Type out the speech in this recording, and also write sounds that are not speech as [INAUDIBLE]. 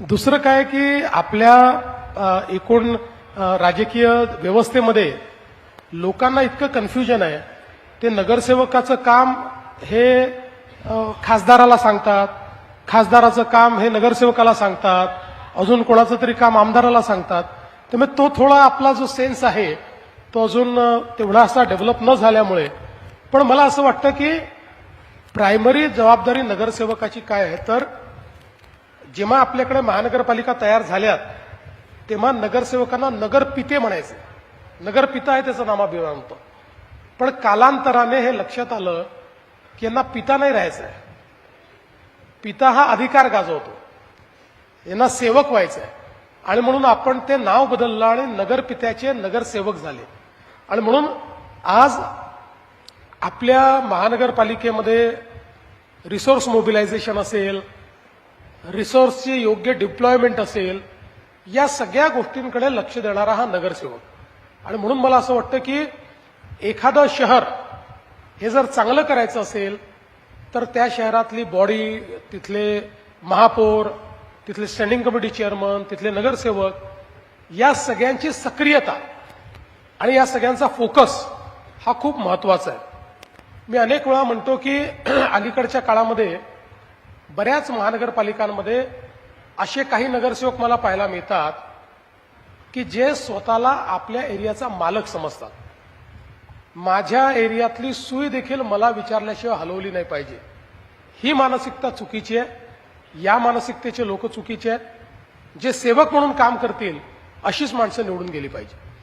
दुसरं काय की आपल्या एकूण राजकीय व्यवस्थेमध्ये लोकांना इतकं कन्फ्युजन आहे. ते नगरसेवकाचं काम हे खासदाराला सांगतात खासदाराचं काम हे नगरसेवकाला सांगतात अजून कोणाचं तरी काम आमदाराला सांगतात. त्यामुळे तो थोडा आपला जो सेन्स आहे तो अजून तेवढा असा डेव्हलप न झाल्यामुळे. पण मला असं वाटतं की प्रायमरी जबाबदारी नगरसेवकाची काय आहे? तर जेव्हा आपल्याकडे महानगरपालिका तयार झाल्यात तेव्हा नगरसेवकांना नगरपिते म्हणायचे. नगरपिता आहे त्याचं नामाभिमान होतं. पण कालांतराने हे लक्षात आलं की यांना पिता नाही राहायचं आहे पिता हा अधिकार गाजवतो. यांना सेवक व्हायचं आहे आणि म्हणून आपण ते नाव बदललं आणि नगरपित्याचे नगरसेवक झाले. आणि म्हणून आज आपल्या महानगरपालिकेमध्ये रिसोर्स मोबिलायझेशन असेल रिसोर्सची योग्य डिप्लॉयमेंट असेल या सगळ्या गोष्टींकडे लक्ष देणारा हा नगरसेवक. आणि म्हणून मला असं वाटतं की एखादं शहर हे जर चांगलं करायचं असेल तर त्या शहरातली बॉडी तिथले महापौर तिथले स्टँडिंग कमिटी चेअरमन तिथले नगरसेवक या सगळ्यांची सक्रियता आणि या सगळ्यांचा फोकस हा खूप महत्त्वाचा आहे. मी अनेक वेळा म्हणतो की [CLEARS THROAT] अलीकडच्या काळामध्ये बऱ्याच महानगरपालिकांमध्ये असे काही नगरसेवक मला पाहायला मिळतात की जे स्वतःला आपल्या एरियाचा मालक समजतात. माझ्या एरियातली सुई देखील मला विचारल्याशिवाय हलवली नाही पाहिजे. ही मानसिकता चुकीची आहे. या मानसिकतेचे लोक चुकीचे आहेत. जे सेवक म्हणून काम करतील अशीच माणसं निवडून गेली पाहिजे.